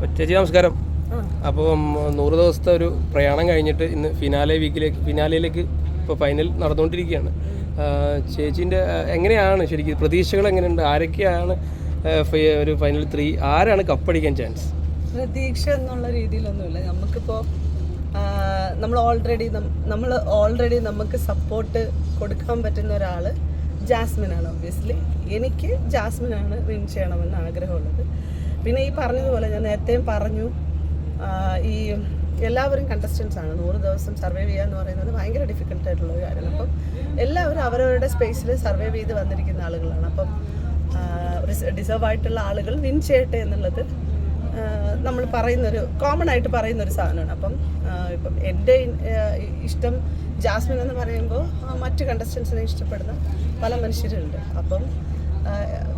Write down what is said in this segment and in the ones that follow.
ചേച്ചി നമസ്കാരം. അപ്പോൾ നൂറ് ദിവസത്തെ ഒരു പ്രയാണം കഴിഞ്ഞിട്ട് ഇന്ന് ഫിനാലെ വീക്കിലേക്ക് ഫിനാലയിലേക്ക് ഇപ്പോൾ ഫൈനൽ നടന്നുകൊണ്ടിരിക്കുകയാണ്. ചേച്ചീന്റെ എങ്ങനെയാണ് ശരിക്കും പ്രതീക്ഷകൾ എങ്ങനെയുണ്ട്? ആരൊക്കെയാണ് ഒരു ഫൈനൽ ത്രീ ആരാണ് കപ്പടിക്കാൻ ചാൻസ് പ്രതീക്ഷ എന്നുള്ള രീതിയിലൊന്നുമില്ല. നമുക്കിപ്പോൾ നമ്മൾ ഓൾറെഡി നമ്മൾ ഓൾറെഡി നമുക്ക് സപ്പോർട്ട് കൊടുക്കാൻ പറ്റുന്ന ഒരാൾ ജാസ്മിനാണ് ഒബ്വിയസ്ലി എനിക്ക് ജാസ്മിനാണ് വിൻ ചെയ്യണമെന്ന് ആഗ്രഹമുള്ളത്. പിന്നെ ഈ പറഞ്ഞതുപോലെ ഞാൻ നേരത്തെയും പറഞ്ഞു ഈ എല്ലാവരും കണ്ടസ്റ്റൻസ് ആണ്. നൂറ് ദിവസം സർവൈവ് ചെയ്യുക എന്ന് പറയുന്നത് ഭയങ്കര ഡിഫിക്കൽട്ട് ആയിട്ടുള്ള ഒരു കാര്യമാണ്. അപ്പം എല്ലാവരും അവരവരുടെ സ്പേസിൽ സർവൈവ് ചെയ്ത് വന്നിരിക്കുന്ന ആളുകളാണ്. അപ്പം ഡിസേർവ് ആയിട്ടുള്ള ആളുകൾ വിൻ ചെയ്യട്ടെ എന്നുള്ളത് നമ്മൾ പറയുന്നൊരു കോമൺ ആയിട്ട് പറയുന്ന ഒരു സാധനമാണ്. അപ്പം ഇപ്പം എന്റെ ഇഷ്ടം ജാസ്മിൻ എന്ന് പറയുമ്പോൾ മറ്റ് കണ്ടസ്റ്റൻസിനെ ഇഷ്ടപ്പെടുന്ന പല മനുഷ്യരുണ്ട്. അപ്പം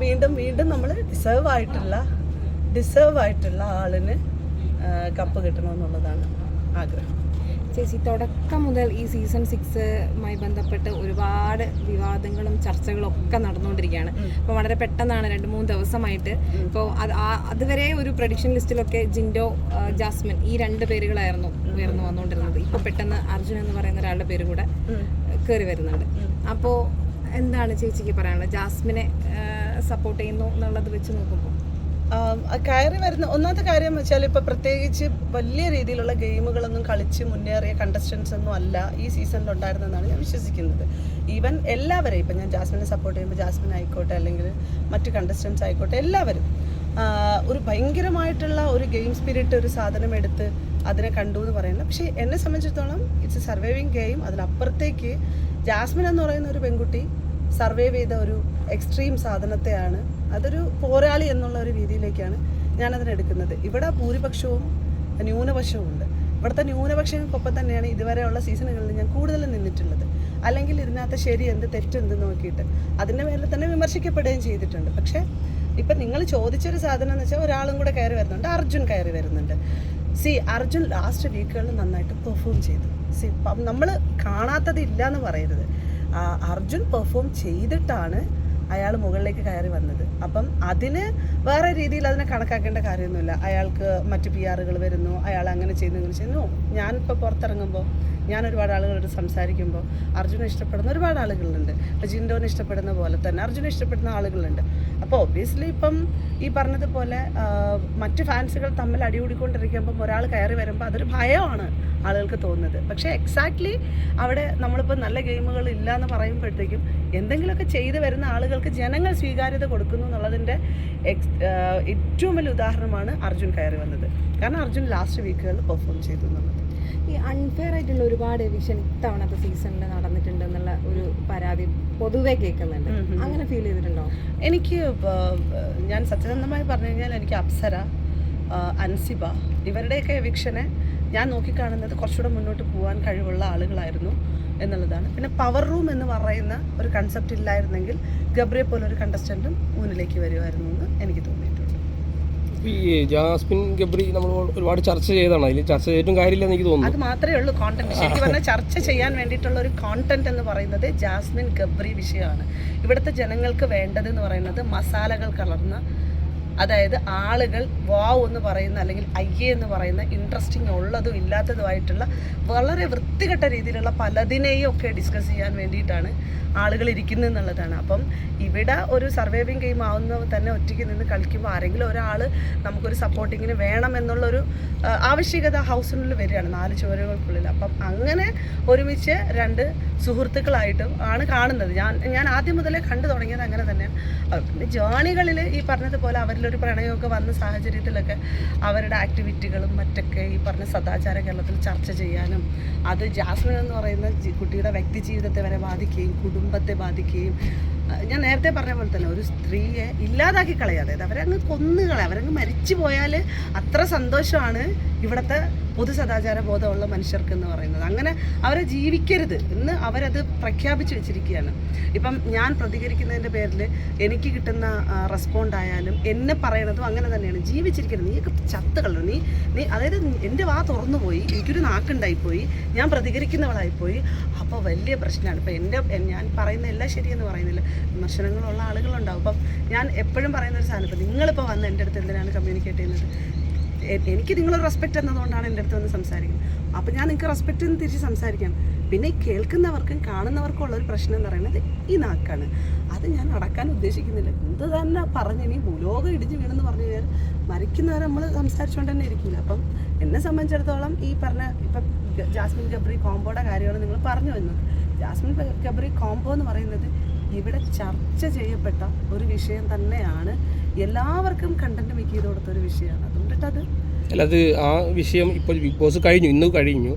വീണ്ടും വീണ്ടും നമ്മൾ ഡിസേർവ് ആയിട്ടുള്ള ഡിസേർവ് ആയിട്ടുള്ള ആളിന് കപ്പ് കിട്ടണമെന്നുള്ളതാണ് ആഗ്രഹം. ചേച്ചി തുടക്കം മുതൽ ഈ സീസൺ സിക്സുമായി ബന്ധപ്പെട്ട് ഒരുപാട് വിവാദങ്ങളും ചർച്ചകളും ഒക്കെ നടന്നുകൊണ്ടിരിക്കുകയാണ്. അപ്പോൾ വളരെ പെട്ടെന്നാണ് രണ്ട് മൂന്ന് ദിവസമായിട്ട്. ഇപ്പോൾ അത് അതുവരെ ഒരു പ്രഡിക്ഷൻ ലിസ്റ്റിലൊക്കെ ജിൻഡോ ജാസ്മിൻ ഈ രണ്ട് പേരുകളായിരുന്നു ഉയർന്നു വന്നുകൊണ്ടിരുന്നത്. ഇപ്പോൾ പെട്ടെന്ന് അർജുൻ എന്ന് പറയുന്ന ഒരാളുടെ പേര് കൂടെ കയറി വരുന്നുണ്ട്. അപ്പോൾ എന്താണ് ചേച്ചിക്ക് പറയാനുള്ളത്? ജാസ്മിനെ സപ്പോർട്ട് ചെയ്യുന്നു എന്നുള്ളത് വെച്ച് നോക്കുമ്പോൾ. കയറി വരുന്ന ഒന്നാമത്തെ കാര്യം വെച്ചാൽ ഇപ്പോൾ പ്രത്യേകിച്ച് വലിയ രീതിയിലുള്ള ഗെയിമുകളൊന്നും കളിച്ച് മുന്നേറിയ കണ്ടസ്റ്റൻസ് ഒന്നും അല്ല ഈ സീസണിൽ ഉണ്ടായിരുന്നെന്നാണ് ഞാൻ വിശ്വസിക്കുന്നത്. ഈവൻ എല്ലാവരെയും ഇപ്പം ഞാൻ ജാസ്മിനെ സപ്പോർട്ട് ചെയ്യുമ്പോൾ ജാസ്മിൻ ആയിക്കോട്ടെ അല്ലെങ്കിൽ മറ്റ് കണ്ടസ്റ്റൻസ് ആയിക്കോട്ടെ എല്ലാവരും ഒരു ഭയങ്കരമായിട്ടുള്ള ഒരു ഗെയിം സ്പിരിറ്റ് ഒരു സാധനം എടുത്ത് അതിനെ കണ്ടു എന്ന് പറയുന്നത്. പക്ഷേ എന്നെ സംബന്ധിച്ചിടത്തോളം ഇറ്റ്സ് എ സർവൈവിങ് ഗെയിം അതിനപ്പുറത്തേക്ക് ജാസ്മിൻ എന്ന് പറയുന്ന ഒരു പെൺകുട്ടി സർവൈവ് ചെയ്ത ഒരു എക്സ്ട്രീം സാധനത്തെയാണ് അതൊരു പോരാളി എന്നുള്ള ഒരു രീതിയിലേക്കാണ് ഞാനതിനെടുക്കുന്നത് ഇവിടെ ഭൂരിപക്ഷവും ന്യൂനപക്ഷവും ഉണ്ട്. ഇവിടുത്തെ ന്യൂനപക്ഷങ്ങൾക്കൊപ്പം തന്നെയാണ് ഇതുവരെയുള്ള സീസണുകളിൽ ഞാൻ കൂടുതലും നിന്നിട്ടുള്ളത്. അല്ലെങ്കിൽ ഇതിനകത്ത് ശരി എന്ത് തെറ്റെന്ത് നോക്കിയിട്ട് അതിന്റെ മേലിൽ തന്നെ വിമർശിക്കപ്പെടുകയും ചെയ്തിട്ടുണ്ട്. പക്ഷേ ഇപ്പം നിങ്ങൾ ചോദിച്ചൊരു സാധനം എന്ന് വെച്ചാൽ ഒരാളും കൂടെ കയറി വരുന്നുണ്ട് അർജുൻ കയറി വരുന്നുണ്ട്. സി അർജുൻ ലാസ്റ്റ് വീക്കുകളിൽ നന്നായിട്ട് പെർഫോം ചെയ്തു. സി നമ്മൾ കാണാത്തതില്ല എന്ന് പറയരുത് അർജുൻ പെർഫോം ചെയ്തിട്ടാണ് അയാൾ മുകളിലേക്ക് കയറി വന്നത്. അപ്പം അതിന് വേറെ രീതിയിൽ അതിനെ കണക്കാക്കേണ്ട കാര്യമൊന്നുമില്ല. അയാൾക്ക് മറ്റ് പി ആറുകൾ വരുന്നു. അയാൾ അങ്ങനെ ചെയ്യുന്നു ഇങ്ങനെ ചെയ്യുന്നു. ഞാനിപ്പോൾ പുറത്തിറങ്ങുമ്പോൾ ഞാൻ ഒരുപാട് ആളുകളോട് സംസാരിക്കുമ്പോൾ അർജുനെ ഇഷ്ടപ്പെടുന്ന ഒരുപാട് ആളുകളുണ്ട്. ജിൻഡോനെ ഇഷ്ടപ്പെടുന്ന പോലെ തന്നെ അർജുനെ ഇഷ്ടപ്പെടുന്ന ആളുകളുണ്ട്. അപ്പോൾ ഒബ്വിയസ്ലി ഇപ്പം ഈ പറഞ്ഞതുപോലെ മറ്റ് ഫാൻസുകൾ തമ്മിൽ അടികൂടിക്കൊണ്ടിരിക്കുമ്പം ഒരാൾ കയറി വരുമ്പോൾ അതൊരു ഭയമാണ് ആളുകൾക്ക് തോന്നുന്നത്. പക്ഷേ എക്സാക്ട്ലി അവിടെ നമ്മളിപ്പോൾ നല്ല ഗെയിമുകൾ ഇല്ല എന്ന് പറയുമ്പോഴത്തേക്കും എന്തെങ്കിലുമൊക്കെ ചെയ്തു വരുന്ന ആളുകൾക്ക് ജനങ്ങൾ സ്വീകാര്യത കൊടുക്കുന്നു എന്നുള്ളതിന്റെ എക്സ് ഏറ്റവും വലിയ ഉദാഹരണമാണ് അർജുൻ കയറി വന്നത്. കാരണം അർജുൻ ലാസ്റ്റ് വീക്കുകളിൽ പെർഫോം ചെയ്തു എന്നുള്ളത്. ഈ അൺഫെയർ ആയിട്ടുള്ള ഒരുപാട് എവിഷൻ ഇത്തവണത്തെ സീസണിൽ നടന്നിട്ടുണ്ട്. എന്നുള്ള ഒരു പരാതി പൊതുവെ കേൾക്കുന്നുണ്ട്. അങ്ങനെ ഫീൽ ചെയ്തിട്ടുണ്ടോ? എനിക്ക് ഞാൻ സത്യസന്ധമായി പറഞ്ഞു കഴിഞ്ഞാൽ എനിക്ക് അപ്സര അൻസിബ ഇവരുടെയൊക്കെ എവിക്ഷനെ ഞാൻ നോക്കിക്കാണുന്നത് കുറച്ചുകൂടെ മുന്നോട്ട് പോകാൻ കഴിവുള്ള ആളുകളായിരുന്നു എന്നുള്ളതാണ്. പിന്നെ പവർ റൂം എന്ന് പറയുന്ന ഒരു കൺസെപ്റ്റ് ഇല്ലായിരുന്നെങ്കിൽ ഗബ്രിയെ പോലൊരു കണ്ടസ്റ്റന്റും മുന്നിലേക്ക് വരുമായിരുന്നു എന്ന് എനിക്ക് തോന്നിയിട്ടുണ്ട് ഈ ജാസ്മിൻ ഗബ്രി നമ്മൾ ഒരുപാട് ചർച്ച ചെയ്തതാണ്. അതിൽ ചർച്ച ചെയ്തിട്ടും കാര്യമില്ലെന്ന് എനിക്ക് തോന്നുന്നു. അത് മാത്രമേ ഉള്ളൂ കോണ്ടന്റ് ശരിക്കും പറഞ്ഞാൽ ചർച്ച ചെയ്യാൻ വേണ്ടിയിട്ടുള്ള ഒരു കോണ്ടന്റ് എന്ന് പറയുന്നത് ജാസ്മിൻ ഗബ്രി വിഷയമാണ്. ഇവിടുത്തെ ജനങ്ങൾക്ക് വേണ്ടത് എന്ന് പറയുന്നത് മസാലകൾ കലർന്ന അതായത് ആളുകൾ വാവ് എന്ന് പറയുന്ന അല്ലെങ്കിൽ അയ്യേ എന്ന് പറയുന്ന ഇൻട്രസ്റ്റിംഗ് ഉള്ളതും ഇല്ലാത്തതുമായിട്ടുള്ള വളരെ വൃത്തികെട്ട രീതിയിലുള്ള പലതിനെയും ഒക്കെ ഡിസ്കസ് ചെയ്യാൻ വേണ്ടിയിട്ടാണ് ആളുകൾ ഇരിക്കുന്നത് എന്നുള്ളതാണ്. അപ്പം ഇവിടെ ഒരു സർവൈവിങ് ഗെയിം ആവുന്ന തന്നെ ഒറ്റയ്ക്ക് നിന്ന് കളിക്കുമ്പോൾ ആരെങ്കിലും ഒരാൾ നമുക്കൊരു സപ്പോർട്ടിങ്ങിന് വേണം എന്നുള്ളൊരു ആവശ്യകത ഹൗസിനുള്ളിൽ വരികയാണ് നാല് ചുവരുകൾക്കുള്ളിൽ. അപ്പം അങ്ങനെ ഒരുമിച്ച് രണ്ട് സുഹൃത്തുക്കളായിട്ടും ആണ് കാണുന്നത്. ഞാൻ ഞാൻ ആദ്യം മുതലേ കണ്ടു തുടങ്ങിയത് അങ്ങനെ തന്നെയാണ്. പിന്നെ ജേണികളിൽ ഈ പറഞ്ഞതുപോലെ അവരിലൊരു പ്രണയമൊക്കെ വന്ന സാഹചര്യത്തിലൊക്കെ അവരുടെ ആക്ടിവിറ്റികളും മറ്റൊക്കെ ഈ പറഞ്ഞ സദാചാര കേരളത്തിൽ ചർച്ച ചെയ്യാനും അത് ജാസ്മിൻ എന്ന് പറയുന്ന കുട്ടിയുടെ വ്യക്തി ജീവിതത്തെ വരെ ബാധിക്കുകയും കുടുംബത്തെ ബാധിക്കുകയും ഞാൻ നേരത്തെ പറഞ്ഞ പോലെ തന്നെ ഒരു സ്ത്രീയെ ഇല്ലാതാക്കി കളയാതെ അവരങ്ങ് കൊന്നുകളെ അവരങ്ങ് മരിച്ചു പോയാൽ അത്ര സന്തോഷമാണ് ഇവിടുത്തെ പൊതു സദാചാര ബോധമുള്ള മനുഷ്യർക്ക് എന്ന് പറയുന്നത്. അങ്ങനെ അവരെ ജീവിക്കരുത് എന്ന് അവരത് പ്രഖ്യാപിച്ചു വെച്ചിരിക്കുകയാണ്. ഇപ്പം ഞാൻ പ്രതികരിക്കുന്നതിന്റെ പേരിൽ എനിക്ക് കിട്ടുന്ന റെസ്പോണ്ട് ആയാലും എന്നെ പറയണതും അങ്ങനെ തന്നെയാണ്. ജീവിച്ചിരിക്കരുത്. നീ ചത്തുകളു. നീ നീ അതായത് എന്റെ വാ തുറന്നു പോയി എനിക്കൊരു നാക്കുണ്ടായിപ്പോയി. ഞാൻ പ്രതികരിക്കുന്നവളായിപ്പോയി. അപ്പോൾ വലിയ പ്രശ്നമാണ്. ഇപ്പം എന്റെ ഞാൻ പറയുന്ന എല്ലാം ശരിയെന്ന് പറയുന്നില്ല. വിമർശനങ്ങളുള്ള ആളുകളുണ്ടാവും. അപ്പം ഞാൻ എപ്പോഴും പറയുന്ന ഒരു സാധനം. ഇപ്പം നിങ്ങളിപ്പോൾ വന്ന് എന്റെ അടുത്ത് എന്തിനാണ് കമ്മ്യൂണിക്കേറ്റ് ചെയ്യുന്നത്? എനിക്ക് നിങ്ങളൊരു റെസ്പെക്റ്റ് എന്നതുകൊണ്ടാണ് എന്റെ അടുത്ത് വന്ന് സംസാരിക്കുന്നത്. അപ്പം ഞാൻ നിങ്ങൾക്ക് റെസ്പെക്റ്റ് എന്ന് തിരിച്ച് സംസാരിക്കാം. പിന്നെ കേൾക്കുന്നവർക്കും കാണുന്നവർക്കും ഉള്ളൊരു പ്രശ്നം എന്ന് പറയുന്നത് ഈ നാക്കാണ്. അത് ഞാൻ അടക്കാൻ ഉദ്ദേശിക്കുന്നില്ല. എന്ത് തന്നെ പറഞ്ഞ് ഇനി ഭൂലോകം ഇടിഞ്ഞ് വീണെന്ന് പറഞ്ഞു കഴിഞ്ഞാൽ മരിക്കുന്നവരെ നമ്മൾ സംസാരിച്ചുകൊണ്ട് തന്നെ ഇരിക്കില്ല. അപ്പം എന്നെ സംബന്ധിച്ചിടത്തോളം ഈ പറഞ്ഞ ഇപ്പം ജാസ്മിൻ ഗബ്രി കോംബോയുടെ കാര്യമാണ് നിങ്ങൾ പറഞ്ഞു വന്നത് ജാസ്മിൻ ഗബ്രി കോംബോ എന്ന് പറയുന്നത് ഇവിടെ ചർച്ച ചെയ്യപ്പെട്ട ഒരു വിഷയം തന്നെയാണ്. എല്ലാവർക്കും കണ്ടന്റ് മേക്ക് ചെയ്ത് ഒരു വിഷയമാണ്. അതുകൊണ്ടിട്ട് അത് അല്ല അത് ആ വിഷയം ഇപ്പോൾ ബിഗ് ബോസ് കഴിഞ്ഞു ഇന്ന് കഴിഞ്ഞു.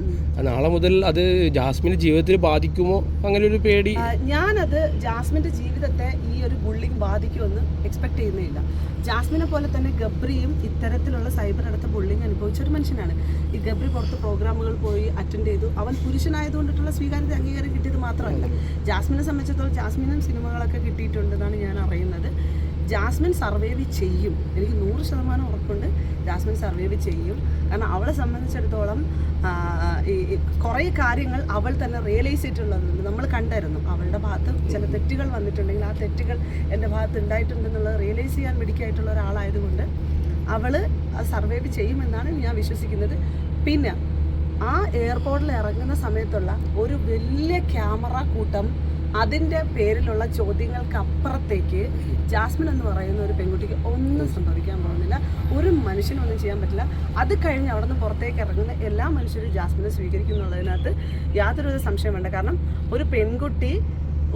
നാളെ മുതൽ അത് ജാസ്മിന്റെ ജീവിതത്തിൽ ബാധിക്കുമോ? അങ്ങനെ ഒരു പേടി. ഞാനത് ജാസ്മിന്റെ ജീവിതത്തെ ഈ ഒരു ബുള്ളിങ് ബാധിക്കുമെന്ന് എക്സ്പെക്ട് ചെയ്യുന്നില്ല. ജാസ്മിനെ പോലെ തന്നെ ഗബ്രിയും ഇത്തരത്തിലുള്ള സൈബർ അടുത്ത ബുള്ളിങ് അനുഭവിച്ച ഒരു മനുഷ്യനാണ്. ഈ ഗബ്രി പുറത്ത് പ്രോഗ്രാമുകൾ പോയി അറ്റൻഡ് ചെയ്തു. അവൻ പുരുഷനായതുകൊണ്ടിട്ടുള്ള സ്വീകാര്യത അംഗീകാരം കിട്ടിയത് മാത്രമല്ല ജാസ്മിനെ സംബന്ധിച്ചിടത്തോളം ജാസ്മിനും സിനിമകളൊക്കെ കിട്ടിയിട്ടുണ്ടെന്നാണ് ഞാൻ അറിയുന്നത്. ജാസ്മിൻ സർവൈവ് ചെയ്യും. എനിക്ക് നൂറ് ശതമാനം ഉറപ്പുണ്ട് ജാസ്മിൻ സർവൈവ് ചെയ്യും. കാരണം അവളെ സംബന്ധിച്ചിടത്തോളം ഈ കുറേ കാര്യങ്ങൾ അവൾ തന്നെ റിയലൈസ് ചെയ്തിട്ടുള്ളതുണ്ട്. നമ്മൾ കണ്ടായിരുന്നു അവളുടെ ഭാഗത്ത് ചില തെറ്റുകൾ വന്നിട്ടുണ്ടെങ്കിൽ ആ തെറ്റുകൾ എന്റെ ഭാഗത്ത് ഉണ്ടായിട്ടുണ്ടെന്നുള്ളത് റിയലൈസ് ചെയ്യാൻ മിടിക്കായിട്ടുള്ള ഒരാളായതുകൊണ്ട് അവൾ സർവൈവ് ചെയ്യുമെന്നാണ് ഞാൻ വിശ്വസിക്കുന്നത്. പിന്നെ ആ എയർപോർട്ടിൽ ഇറങ്ങുന്ന സമയത്തുള്ള ഒരു വലിയ ക്യാമറ കൂട്ടം അതിന്റെ പേരിലുള്ള ചോദ്യങ്ങൾക്ക് അപ്പുറത്തേക്ക് ജാസ്മിൻ എന്ന് പറയുന്ന ഒരു പെൺകുട്ടിക്ക് ഒന്നും സംഭവിക്കാൻ പോകുന്നില്ല. ഒരു മനുഷ്യനൊന്നും ചെയ്യാൻ പറ്റില്ല. അത് കഴിഞ്ഞ് അവിടെ നിന്ന് പുറത്തേക്ക് ഇറങ്ങുന്ന എല്ലാ മനുഷ്യരും ജാസ്മിനെ സ്വീകരിക്കുന്നുള്ളതിനകത്ത് യാതൊരു സംശയം വേണ്ട കാരണം ഒരു പെൺകുട്ടി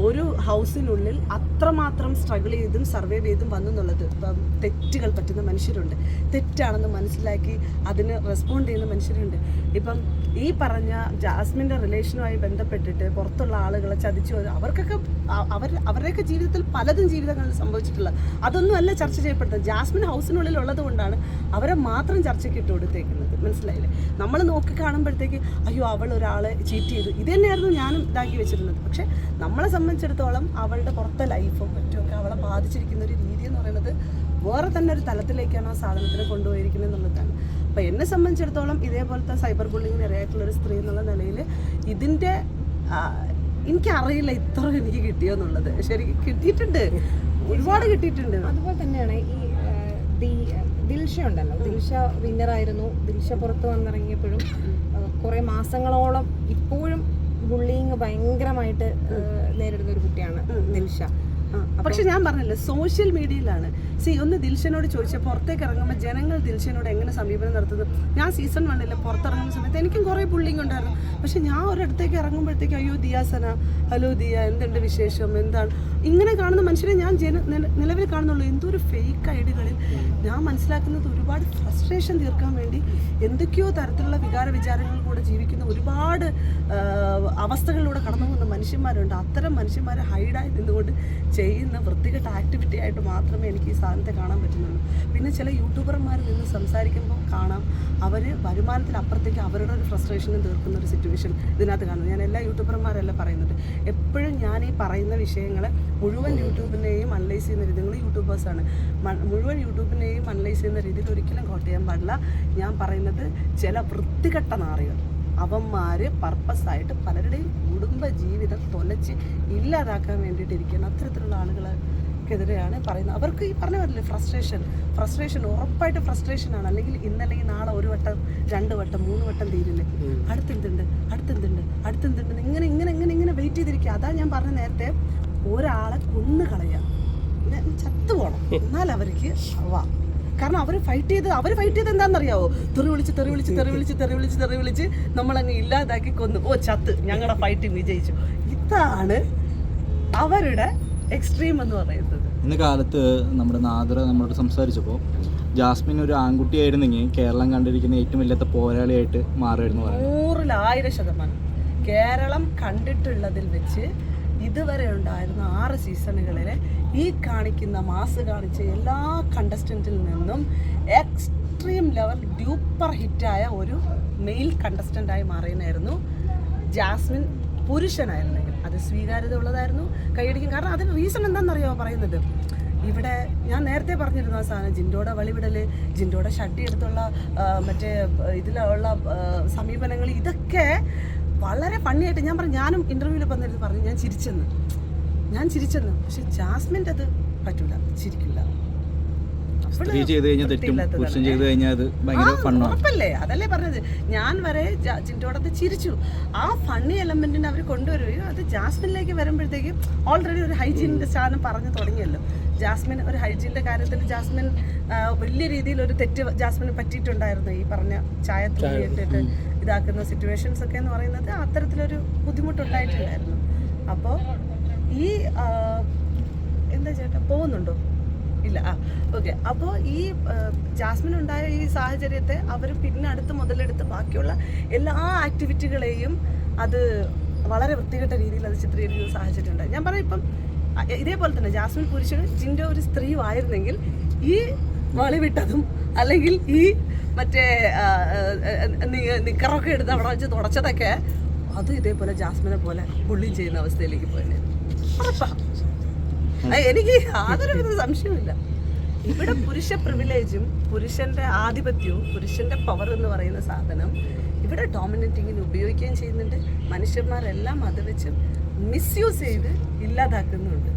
ഒരു ഹൗസിനുള്ളിൽ അത്രമാത്രം സ്ട്രഗിൾ ചെയ്തും സർവേ ചെയ്തും വന്നു എന്നുള്ളത് ഇപ്പം തെറ്റുകൾ പറ്റുന്ന മനുഷ്യരുണ്ട്. തെറ്റാണെന്ന് മനസ്സിലാക്കി അതിന് റെസ്പോണ്ട് ചെയ്യുന്ന മനുഷ്യരുണ്ട്. ഇപ്പം ഈ പറഞ്ഞ ജാസ്മിന്റെ റിലേഷനുമായി ബന്ധപ്പെട്ടിട്ട് പുറത്തുള്ള ആളുകളെ ചതിച്ചു അവർക്കൊക്കെ അവർ അവരുടെയൊക്കെ ജീവിതത്തിൽ പലതും ജീവിതങ്ങളിൽ സംഭവിച്ചിട്ടുള്ള അതൊന്നും അല്ല ചർച്ച ചെയ്യപ്പെടുന്നത്. ജാസ്മിൻ ഹൗസിനുള്ളിൽ ഉള്ളത് കൊണ്ടാണ് അവരെ മാത്രം ചർച്ചയ്ക്ക് ഇട്ട് കൊടുത്തേക്കുന്നത്. മനസ്സിലായില്ലേ? നമ്മൾ നോക്കി കാണുമ്പോഴത്തേക്ക് അയ്യോ അവൾ ഒരാളെ ചീറ്റ് ചെയ്തു. ഇത് തന്നെയായിരുന്നു ഞാനും ഇതാക്കി വെച്ചിരുന്നത്. പക്ഷെ നമ്മളെ സംബന്ധിച്ചിടത്തോളം അവളുടെ പുറത്തെ ലൈഫും മറ്റുമൊക്കെ അവളെ ബാധിച്ചിരിക്കുന്ന ഒരു രീതി എന്ന് പറയുന്നത് വേറെ തന്നെ ഒരു തലത്തിലേക്കാണ് ആ സാധനത്തിനെ കൊണ്ടുപോയിരിക്കുന്നത് എന്നുള്ളതാണ്. അപ്പോൾ എന്നെ സംബന്ധിച്ചിടത്തോളം ഇതേപോലത്തെ സൈബർ ബുള്ളിങ്ങിന് ഇരയായിട്ടുള്ള ഒരു സ്ത്രീ എന്നുള്ള നിലയിൽ ഇതിന്റെ എനിക്കറിയില്ല ഇത്ര എനിക്ക് കിട്ടിയോ എന്നുള്ളത്. ശരി കിട്ടിയിട്ടുണ്ട്. ഒരുപാട് കിട്ടിയിട്ടുണ്ട്. അതുപോലെ തന്നെയാണ് ഈ ദിൽഷ ഉണ്ടല്ലോ ദിൽഷ വിന്നർ ആയിരുന്നു. ദിൽഷ പുറത്ത് വന്നിറങ്ങിയപ്പോഴും കുറെ മാസങ്ങളോളം ഇപ്പോഴും ബുള്ളിങ് ഭയങ്കരമായിട്ട് നേരിടുന്ന ഒരു കുട്ടിയാണ് ദിൽഷ. പക്ഷെ ഞാൻ പറഞ്ഞല്ലോ സോഷ്യൽ മീഡിയയിലാണ് സി ഒന്ന് ദിൽഷനോട് ചോദിച്ചാൽ പുറത്തേക്ക് ഇറങ്ങുമ്പോൾ ജനങ്ങൾ ദിൽഷനോട് എങ്ങനെ സമീപനം നടത്തുന്നത്? ഞാൻ സീസൺ വണ്ണില്ല പുറത്തിറങ്ങുന്ന സമയത്ത് എനിക്കും കുറേ പുള്ളിങ് ഉണ്ടായിരുന്നു. പക്ഷെ ഞാൻ ഒരിടത്തേക്ക് ഇറങ്ങുമ്പോഴത്തേക്ക് അയ്യോ ദിയാസന? ഹലോ ദിയ എന്തുണ്ട് വിശേഷം? എന്താണ്? ഇങ്ങനെ കാണുന്ന മനുഷ്യരെ ഞാൻ നിലവിൽ കാണുന്നുള്ളൂ. എന്തോ ഒരു ഫേക്ക് ഐഡികളിൽ ഞാൻ മനസ്സിലാക്കുന്നത് ഒരുപാട് ഫ്രസ്ട്രേഷൻ തീർക്കാൻ വേണ്ടി എന്തൊക്കെയോ തരത്തിലുള്ള വികാര വിചാരങ്ങളിൽ കൂടെ ജീവിക്കുന്ന ഒരുപാട് അവസ്ഥകളിലൂടെ കടന്നു പോകുന്ന മനുഷ്യന്മാരുണ്ട്. അത്തരം മനുഷ്യന്മാരെ ഹൈഡായി നിന്നുകൊണ്ട് ചെയ്യുന്ന വൃത്തികെട്ട ആക്ടിവിറ്റി ആയിട്ട് മാത്രമേ എനിക്ക് ഈ സാധനത്തെ കാണാൻ പറ്റുന്നുള്ളൂ. പിന്നെ ചില യൂട്യൂബർമാർ നിന്ന് സംസാരിക്കുമ്പോൾ കാണാം അവർ വരുമാനത്തിനപ്പുറത്തേക്ക് അവരുടെ ഒരു ഫ്രസ്ട്രേഷനും തീർക്കുന്ന ഒരു സിറ്റുവേഷൻ ഇതിനകത്ത് കാണുന്നു. ഞാൻ എല്ലാ യൂട്യൂബർമാരല്ല പറയുന്നുണ്ട്. എപ്പോഴും ഞാൻ ഈ പറയുന്ന വിഷയങ്ങൾ മുഴുവൻ യൂട്യൂബിനെയും അനലൈസ് ചെയ്യുന്ന രീതി നിങ്ങൾ യൂട്യൂബേഴ്സാണ് മുഴുവൻ യൂട്യൂബിനെയും അനലൈസ് ചെയ്യുന്ന രീതിയിൽ ഒരിക്കലും കോട്ട് ചെയ്യാൻ പാടില്ല. ഞാൻ പറയുന്നത് ചില വൃത്തികെട്ട നാറികൾ. അവന്മാർ പർപ്പസായിട്ട് പലരുടെയും കുടുംബ ജീവിതം തൊലച്ച് ഇല്ലാതാക്കാൻ വേണ്ടിയിട്ട് അത്തരത്തിലുള്ള അത്തരത്തിലുള്ള ആളുകൾക്കെതിരെയാണ് പറയുന്നത്. അവർക്ക് ഈ പറഞ്ഞ ഫ്രസ്ട്രേഷൻ ഫ്രസ്ട്രേഷൻ ഉറപ്പായിട്ട് ഫ്രസ്ട്രേഷൻ ആണ്. അല്ലെങ്കിൽ ഇന്നല്ലെങ്കിൽ നാളെ ഒരു വട്ടം രണ്ട് വട്ടം മൂന്ന് വട്ടം തീരില്ലേ? അടുത്തെന്തുണ്ട്? അടുത്തെന്തുണ്ട്? അടുത്തെന്തുണ്ട് ഇങ്ങനെ ഇങ്ങനെ ഇങ്ങനെ ഇങ്ങനെ വെയിറ്റ് ചെയ്തിരിക്കുക. അതാ ഞാൻ പറഞ്ഞ നേരത്തെ ഒരാളെ കൊന്നു കളയാം ചത്തു പോകണം എന്നാൽ അവർക്ക് ആവാം കാരണം അവർ ഫൈറ്റ് ചെയ്ത് അവർ ഫൈറ്റ് ചെയ്ത് എന്താണെന്നറിയാവോ? തെറി വിളിച്ച് തെറി വിളിച്ച് തെറി വിളിച്ച് തെറി വിളിച്ച് തെറി വിളിച്ച് നമ്മളങ്ങ് ഇല്ലാതാക്കി കൊന്നു. ഓ ചത്ത്. ഞങ്ങളുടെ ഫൈറ്റ് വിജയിച്ചു. ഇതാണ് അവരുടെ എക്സ്ട്രീം എന്ന് പറയുന്നത്. ഇന്ന് കാലത്ത് നമ്മുടെ നാദർ നമ്മളോട് സംസാരിച്ചപ്പോൾ ജാസ്മിൻ ഒരു ആൺകുട്ടിയായിരുന്നെങ്കിൽ കേരളം കണ്ടിരിക്കുന്ന ഏറ്റവും വലിയ പോരാളിയായിട്ട് മാറുമായിരുന്നു നൂറിലായിരം ശതമാനം. കേരളം കണ്ടിട്ടുള്ളതിൽ വെച്ച് ഇതുവരെ ഉണ്ടായിരുന്ന ആറ് സീസണുകളിൽ ഈ കാണിക്കുന്ന മാസ് കാണിച്ച എല്ലാ കണ്ടസ്റ്റന്റിൽ നിന്നും എക്സ്ട്രീം ലെവൽ ഡ്യൂപ്പർ ഹിറ്റായ ഒരു മെയിൽ കണ്ടസ്റ്റന്റായി മാറിയായിരുന്നു ജാസ്മിൻ പുരുഷനായിരുന്നെങ്കിൽ. അത് സ്വീകാര്യത ഉള്ളതായിരുന്നു കൈയടിക്കും കാരണം അതിന് റീസൺ എന്താണെന്നറിയോ പറയുന്നത്? ഇവിടെ ഞാൻ നേരത്തെ പറഞ്ഞിരുന്നു ആ സാധനം ജിൻഡോടെ വളിവിടൽ ജിൻഡോടെ ഷട്ടി എടുത്തുള്ള മറ്റേ ഇതിലുള്ള സമീപനങ്ങൾ ഇതൊക്കെ വളരെ ഫണ്ണിയായിട്ട് ഞാൻ പറഞ്ഞു ഞാനും ഇന്റർവ്യൂവിൽ വന്നിരുന്ന് പറഞ്ഞു ഞാൻ ചിരിച്ചെന്ന്. ഞാൻ ചിരിച്ചെന്ന്. പക്ഷെ ജാസ്മിന്റെ അത് പറ്റൂല ചിരിക്കില്ല സ്ത്രീ ചെയ്ത് കഴിഞ്ഞാൽ തെറ്റും. പുരുഷൻ ചെയ്ത് കഴിഞ്ഞാൽ അത് ഭയങ്കര ഫണ്ണല്ലേ അതല്ലേ പറഞ്ഞത്. ഞാൻ വരെ ചിന്തോടത്ത് ചിരിച്ചു. ആ ഫണ്ണി എലമെന്റിനെ അവർ കൊണ്ടുവരികയും അത് ജാസ്മിനിലേക്ക് വരുമ്പോഴത്തേക്കും ഓൾറെഡി ഒരു ഹൈജീനിന്റെ സാധനം പറഞ്ഞു തുടങ്ങിയല്ലോ. ജാസ്മിൻ ഒരു ഹൈജീനിന്റെ കാര്യത്തിൽ ജാസ്മിൻ വലിയ രീതിയിൽ ഒരു തെറ്റ് ജാസ്മിന് പറ്റിയിട്ടുണ്ടായിരുന്നു. ഈ പറഞ്ഞ ചായ ഇട്ടിട്ട് ഇതാക്കുന്ന സിറ്റുവേഷൻസ് ഒക്കെ എന്ന് പറയുന്നത് അത്തരത്തിലൊരു ബുദ്ധിമുട്ടുണ്ടായിട്ടുണ്ടായിരുന്നു. അപ്പോൾ ഈ എന്താ ചേട്ടാ പോകുന്നുണ്ടോ? ഇല്ല. ആ ഓക്കെ അപ്പോൾ ഈ ജാസ്മിൻ ഉണ്ടായ ഈ സാഹചര്യത്തെ അവർ പിന്നെ അടുത്ത് മുതലെടുത്ത് ബാക്കിയുള്ള എല്ലാ ആക്ടിവിറ്റികളെയും അത് വളരെ വൃത്തികെട്ട രീതിയിൽ അത് ചിത്രീകരിക്കുന്ന സാഹചര്യം ഉണ്ടായി. ഞാൻ പറയാം ഇപ്പം ഇതേപോലെ തന്നെ ജാസ്മിൻ പുരുഷൻ ജിന്റെ ഒരു സ്ത്രീ ആയിരുന്നെങ്കിൽ ഈ വളി വിട്ടതും അല്ലെങ്കിൽ ഈ മറ്റേ നിക്കറൊക്കെ എടുത്ത് അവിടെ വെച്ച് തുടച്ചതൊക്കെ അത് ഇതേപോലെ ജാസ്മിനെ പോലെ പുള്ളി ചെയ്യുന്ന അവസ്ഥയിലേക്ക് പോയത് ഉറപ്പാ. ആ, എനിക്ക് യാതൊരു വിധ സംശയമില്ല ഇവിടെ പുരുഷ പ്രിവിലേജും പുരുഷന്റെ ആധിപത്യവും പുരുഷന്റെ പവർ എന്ന് പറയുന്ന സാധനം ഇവിടെ ഡോമിനേറ്റിങ്ങിന് ഉപയോഗിക്കുകയും ചെയ്യുന്നുണ്ട്. മനുഷ്യന്മാരെല്ലാം അത് വെച്ച് മിസ്യൂസ് ചെയ്ത് ഇല്ലാതാക്കുന്നുണ്ട്.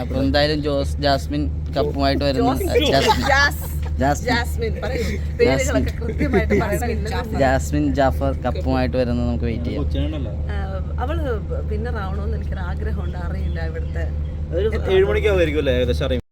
അപ്പൊ എന്തായാലും ജോസ് ജാസ്മിൻ കപ്പുമായിട്ട് വരുന്നു. ജാസ്മിൻ. ജാഫർ കപ്പുമായിട്ട് വരുന്നത് നമുക്ക് വെയിറ്റ് ചെയ്യാം. അവൾ വിന്നർ ആവണോന്ന് എനിക്കൊരു ആഗ്രഹമുണ്ട് അറിയില്ല ഇവിടുത്തെ ഏഴ് മണിക്കാവുമായിരിക്കും അല്ലേ? ഏകദേശം